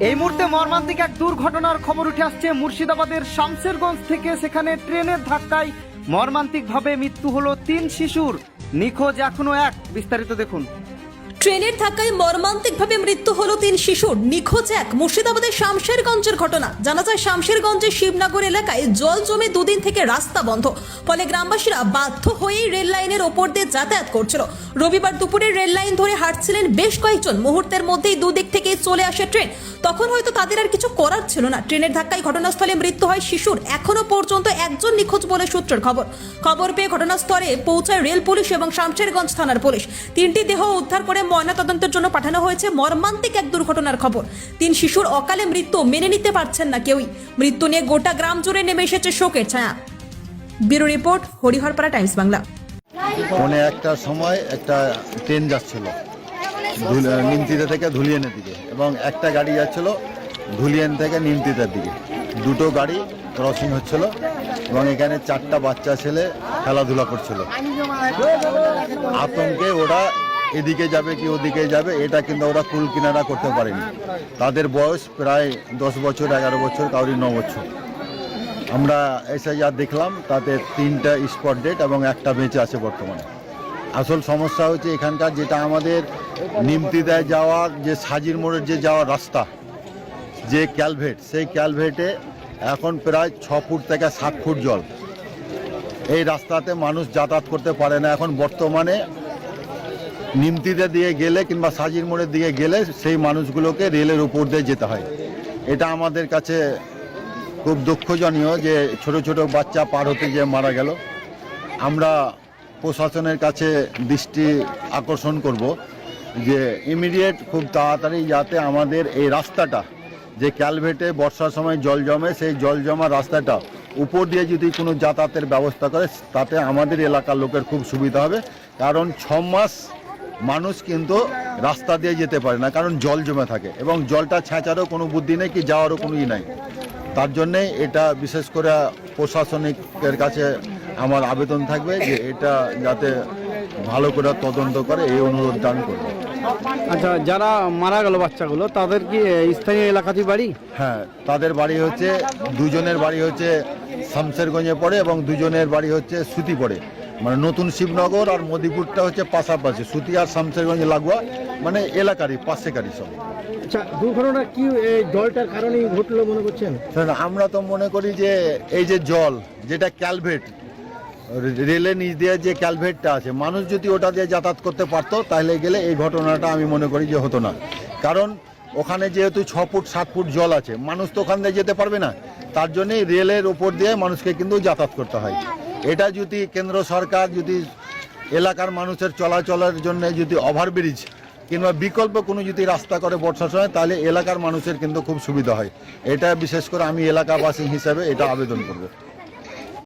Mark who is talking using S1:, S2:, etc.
S1: এই মুহূর্তে মর্মান্তিক এক দুর্ঘটনার খবর উঠে আসছে মুর্শিদাবাদের শামসেরগঞ্জ থেকে। সেখানে ট্রেনের ধাক্কায় মর্মান্তিকভাবে মৃত্যু হলো তিন শিশুর। নিখোঁজ এখনও এক, বিস্তারিত দেখুন।
S2: ট্রেনের ধাক্কায় মর্মান্তিকভাবে মৃত্যু হলো তিন শিশুর। নিখোঁজ এক মুর্শিদাবাদের শামশেরগঞ্জের ঘটনা। জানা যায় শামশেরগঞ্জের শিবনগর এলাকায় জল জমে দুদিন থেকে রাস্তা বন্ধ। ফলে গ্রামবাসীরা বাধ্য হয়েই রেল লাইনের ওপর দিয়ে যাতায়াত করছিল। রবিবার দুপুরে রেল লাইন ধরে হাঁটছিলেন বেশ কয়েকজন। মুহূর্তের মধ্যেই দুদিক থেকে চলে আসে ট্রেন। তখন হয়তো তাদের আর কিছু করার ছিল না। ট্রেনের ধাক্কায় ঘটনাস্থলে মৃত্যু হয় শিশুর। এখনও পর্যন্ত একজন নিখোঁজ বলে সূত্রের খবর। খবর পেয়ে ঘটনাস্থলে পৌঁছায় রেল পুলিশ এবং শামশেরগঞ্জ থানার পুলিশ। তিনটি দেহ উদ্ধার করে ময়নাতদন্তের জন্য পাঠানো হয়েছে মর্মান্তিক এক দুর্ঘটনার খবর। তিন শিশুর অকালে মৃত্যু মেনে নিতে পারছেন না কেউই। মৃত্যু নিয়ে গোটা গ্রাম জুড়ে নেমে এসেছে শোকের ছায়া। Bureau report, Hariharpara times Bangla.
S3: পৌনে একটার সময় একটা ট্রেন যাচ্ছিল নিমতিতে থেকে ধুলিয়ানের দিকে, এবং একটা গাড়ি যাচ্ছিল ধুলিয়ান থেকে নিমতিতার দিকে। দুটো গাড়ি ক্রসিং হচ্ছিল, এবং এখানে চারটা বাচ্চা ছেলে খেলাধুলা করছিল। আতঙ্কে ওরা এদিকে যাবে কি ওদিকে যাবে, এটা কিন্তু ওরা কুল কিনারা করতে পারেনি। তাদের বয়স প্রায় দশ বছর, এগারো বছর, কাউরি ন বছর। আমরা এসে যা দেখলাম, তাতে তিনটা স্পট ডেট এবং একটা বেঁচে আছে বর্তমানে। আসল সমস্যা হচ্ছে এখানকার যেটা আমাদের নিমতিদায় যাওয়ার যে সাজির মোড়ের যে যাওয়ার রাস্তা, যে ক্যালভেট, সেই ক্যালভেটে এখন প্রায় ছ ফুট থেকে সাত ফুট জল। এই রাস্তাতে মানুষ যাতায়াত করতে পারে না। এখন বর্তমানে নিমতিতে দিয়ে গেলে কিংবা সাজির মোড়ের দিকে গেলে সেই মানুষগুলোকে রেলের উপর দিয়ে যেতে হয়। এটা আমাদের কাছে খুব দুঃখজনীয় যে ছোট ছোট বাচ্চা পার হতে গিয়ে মারা গেল। আমরা প্রশাসনের কাছে দৃষ্টি আকর্ষণ করব যে ইমিডিয়েট খুব তাড়াতাড়ি যাতে আমাদের এই রাস্তাটা, যে ক্যালভেটে বর্ষার সময় জল জমে, সেই জল জমা রাস্তাটা উপর দিয়ে যদি কোনো যাতায়াতের ব্যবস্থা করে, তাতে আমাদের এলাকার লোকের খুব সুবিধা হবে। কারণ ছ মাস মানুষ কিন্তু রাস্তা দিয়ে যেতে পারে না কারণ জল জমে থাকে এবং জলটা ছেঁচারও কোনো বুদ্ধি নেই কি যাওয়ারও কোনো ই নাই। তার জন্যে এটা বিশেষ করে প্রশাসনিকের কাছে আমার আবেদন থাকবে যে এটা যাতে ভালো করে তদন্ত করে এই অনুরোধ দান করবে।
S4: আচ্ছা যারা মারা গেল বাচ্চাগুলো তাদের কি স্থানীয় এলাকাতেই বাড়ি?
S3: হ্যাঁ তাদের বাড়ি হচ্ছে দুজনের বাড়ি হচ্ছে শামসেরগঞ্জে পড়ে এবং দুজনের বাড়ি হচ্ছে সুতি পড়ে। মানে নতুন শিবনগর আর মদিপুরটা হচ্ছে পাশাপাশি সুতি আর শামসেরগঞ্জ লাগোয়া মানে এলাকারই পাশেকারই সব।
S4: আচ্ছা দুর্ঘটনা কি জলটার কারণেই ঘটলো মনে করছেন?
S3: আমরা তো মনে করি যে এই যে জল যেটা ক্যালভেট রেলের নিচ দিয়ে যে ক্যালভেটটা আছে মানুষ যদি ওটা দিয়ে যাতায়াত করতে পারতো তাহলে গেলে এই ঘটনাটা আমি মনে করি যে হতো না। কারণ ওখানে যেহেতু ছ ফুট সাত ফুট জল আছে মানুষ তো ওখান দিয়ে যেতে পারবে না। তার জন্যই রেলের ওপর দিয়ে মানুষকে কিন্তু যাতায়াত করতে হয়। এটা যদি কেন্দ্র সরকার যদি এলাকার মানুষের চলাচলের জন্য যদি ওভারব্রিজ কিংবা বিকল্প কোনো যদি রাস্তা করে বর্ষার সময়, তাহলে এলাকার মানুষের কিন্তু খুব সুবিধা হয়। এটা বিশেষ করে আমি এলাকাবাসী হিসাবে এটা আবেদন করব।